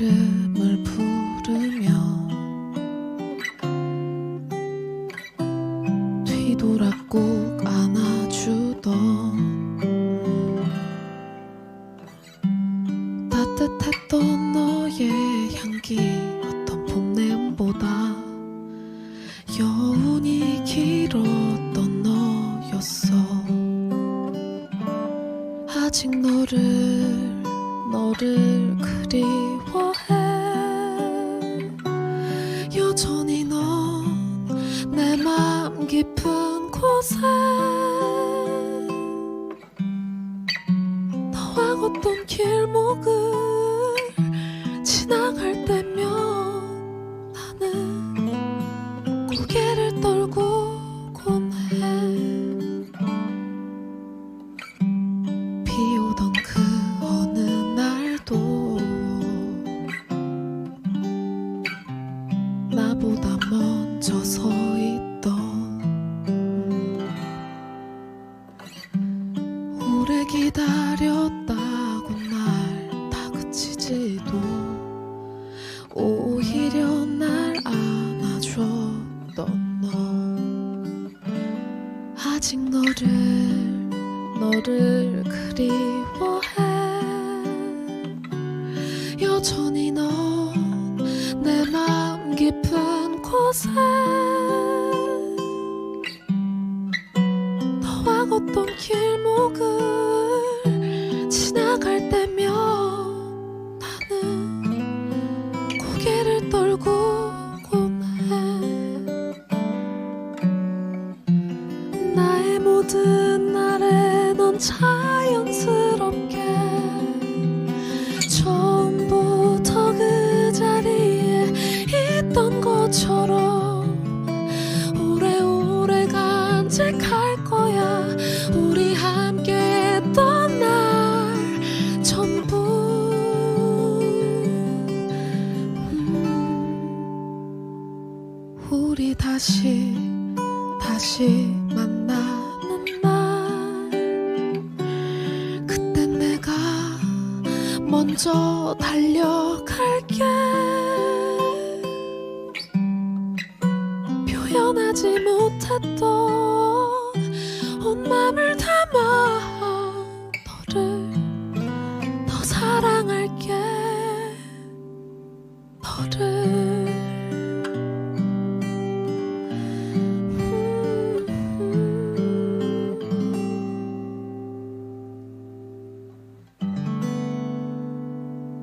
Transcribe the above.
이름을 부르며 뒤돌아 꼭 안아주던 따뜻했던 너의 향기 어떤 봄 내음보다 여운이 길었던 너였어. 아직 너를 너를 그리워해. 여전히 넌내 마음 깊은 곳에. 너와 걷던 길목을 있던 오래 기다렸다고 날 다그치지도 오히려 날 안아줬던 너. 아직 너를 너를 그리워해. 여전히 넌 내 마음 깊은 곳에 걷던 길목을 지나갈 때면 나는 고개를 떨고곤 해. 나의 모든 날에 넌 자연스럽게 처음부터 그 자리에 있던 것처럼 간직할 거야. 우리 함께 했던 날 전부. 음, 우리 다시 다시 만나는 날. 그땐 내가 먼저 달려갈게. 표현하지 못했던